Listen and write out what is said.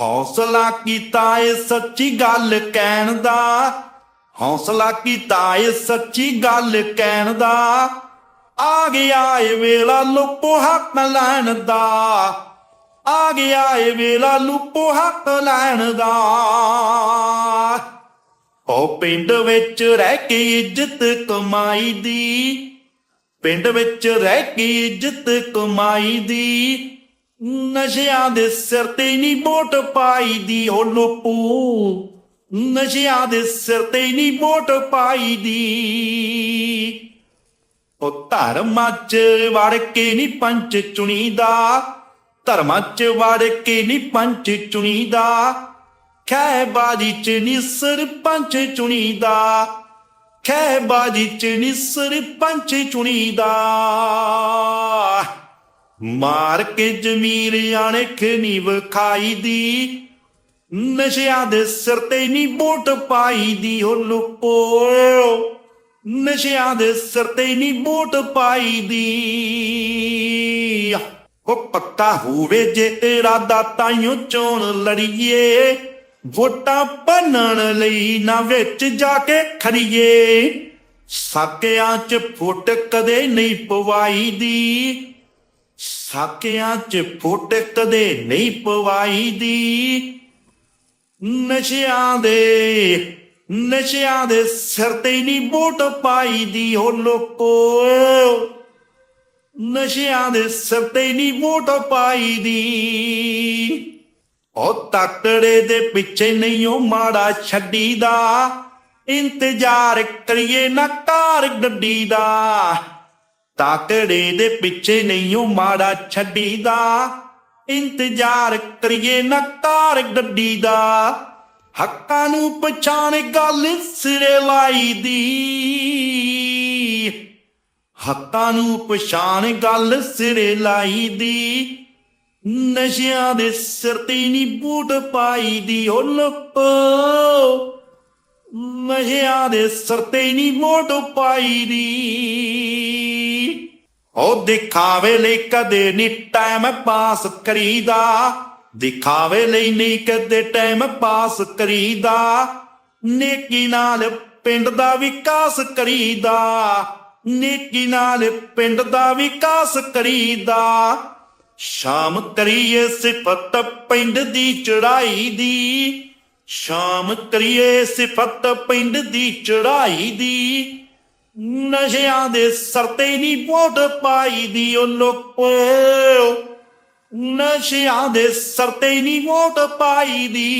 ਹੌਸਲਾ ਕੀਤਾ ਏ ਸੱਚੀ ਗੱਲ ਕਹਿਣ ਦਾ। ਹੌਸਲਾ ਕੀਤਾ ਏ ਸੱਚੀ ਗੱਲ ਕਹਿਣ ਦਾ। ਆ ਗਿਆ ਏ ਵੇਲਾ ਲੁੱਪੋ ਹੱਕ ਲੈਣ ਦਾ। ਆ ਗਿਆ ਏ ਵੇਲਾ ਲੁੱਪੋ ਹੱਕ ਲੈਣ ਦਾ। ਉਹ ਪਿੰਡ ਵਿੱਚ ਰਹਿ ਕੇ ਇੱਜ਼ਤ ਕਮਾਈ ਦੀ। ਪਿੰਡ ਵਿੱਚ ਰਹਿ ਕੇ ਇੱਜ਼ਤ ਕਮਾਈ ਦੀ। ਨਸ਼ਿਆਂ ਦੇ ਸਿਰ ਤੇ ਨਹੀਂ ਵੋਟ ਪਾਈ ਦੀ ਉਹ ਲੋਪੂ। ਨਸ਼ਿਆਂ ਦੇ ਸਿਰ ਤੇ ਨਹੀਂ ਵੋਟ ਪਾਈ ਦੀ। ਉਹ ਧਰਮਾਂ ਚ ਵੜ ਕੇ ਨਹੀਂ ਪੰਚ ਚੁਣੀਦਾ। ਧਰਮਾਂ ਚ ਵੜ ਕੇ ਨਹੀਂ ਪੰਚ ਚੁਣੀਦਾ। ਖੈ ਬਾਜੀ ਚ ਨਹੀਂ ਸਰਪੰਚ ਚੁਣੀਦਾ। ਖੈ ਬਾਜੀ ਚ ਨਹੀਂ ਸਰਪੰਚ ਚੁਣੀਦਾ। ਮਾਰ ਕੇ ਜ਼ਮੀਰ ਅਣਖ ਨੀ ਵਖਾਈ ਦੀ। ਨਸ਼ਿਆਂ ਦੇ ਸਿਰ ਤੇ ਨਹੀਂ ਵੋਟ ਪਾਈ ਦੀ ਹੋ ਲੁਕੋ ਨਸ਼ਿਆਂ ਦੇ ਸਿਰ ਤੇ ਨਹੀਂ ਵੋਟ ਪਾਈ ਦੀ। ਹੋ ਪੱਕਾ ਹੋਵੇ ਜੇ ਇਰਾਦਾ ਤਾਈਓ ਚੋਣ ਲੜੀਏ। ਵੋਟਾਂ ਬੰਨਣ ਲਈ ਨਾ ਵਿੱਚ ਜਾ ਕੇ ਖੜੀਏ। ਸਾਕਿਆਂ 'ਚ ਫੁੱਟ ਕਦੇ ਨਹੀਂ ਪਵਾਈ ਦੀ। ਸਾਕਿਆਂ 'ਚ ਫੁੱਟ ਕਦੇ ਨਹੀਂ ਪਵਾਈ ਦੀ। ਨਸ਼ਿਆਂ ਦੇ ਨਸ਼ਿਆਂ ਦੇ ਸਿਰ ਤੇ ਨਹੀਂ ਵੋਟ ਪਾਈ ਦੀ ਲੋਕੋ। ਨਸ਼ਿਆਂ ਦੇ ਸਿਰ ਤੇ ਨਹੀਂ ਵੋਟ ਪਾਈ ਦੀ। ਉਹ ਤਕੜੇ ਦੇ ਪਿੱਛੇ ਨਹੀਂ ਉਹ ਮਾੜਾ ਛੱਡੀਦਾ। ਇੰਤਜ਼ਾਰ ਕਰੀਏ ਨਾ ਕਾਰ ਗੱਡੀ ਦਾ ਤਾਕੜੇ ਦੇ ਪਿੱਛੇ ਨਹੀਂ ਉਹ ਮਾੜਾ ਛੱਡੀਦਾ। ਇੰਤਜ਼ਾਰ ਕਰੀਏ ਨਾ ਕਾਰ ਗੱਡੀ ਦਾ ਹੱਕਾਂ ਨੂੰ ਪਛਾਣ ਗੱਲ ਸਿਰੇ ਲਾਈ ਦੀ ਹੱਕਾਂ ਨੂੰ ਪਛਾਣ ਗੱਲ ਸਿਰੇ ਲਾਈ ਦੀ ਨਸ਼ਿਆਂ ਦੇ ਸਿਰ ਤੇ ਨਹੀਂ ਬੂਟ ਪਾਈ ਦੀ ਉਹ ਲੋਕੋ ਨਸ਼ਿਆਂ ਦੇ ਸਿਰ ਤੇ ਨਹੀਂ ਵੋਟ ਪਾਈ ਦੀ। ਉਹ ਦਿਖਾਵੇ ਲਈ ਕਦੇ ਨਹੀਂ ਟਾਈਮ ਪਾਸ ਕਰੀਦਾ। ਦਿਖਾਵੇ ਲਈ ਨਹੀਂ ਕਦੇ ਟਾਈਮ ਪਾਸ ਕਰੀਦਾ। ਨੇਕੀ ਨਾਲ ਪਿੰਡ ਦਾ ਵਿਕਾਸ ਕਰੀਦਾ। ਨੇਕੀ ਨਾਲ ਪਿੰਡ ਦਾ ਵਿਕਾਸ ਕਰੀਦਾ। ਸ਼ਾਮ ਕਰੀਏ ਸਿਫਤ ਪਿੰਡ ਦੀ ਚੜਾਈ ਦੀ। ਸ਼ਾਮ ਕਰੀਏ ਸਿਫਤ ਪਿੰਡ ਦੀ ਚੜਾਈ ਦੀ। ਨਸ਼ਿਆਂ ਦੇ ਸਰਤੇ ਨਹੀਂ ਵੋਟ ਪਾਈ ਦੀ ਉਹ ਲੋਕੋ। ਨਸ਼ਿਆਂ ਦੇ ਸਰਤੇ ਨਹੀਂ ਵੋਟ ਪਾਈ ਦੀ।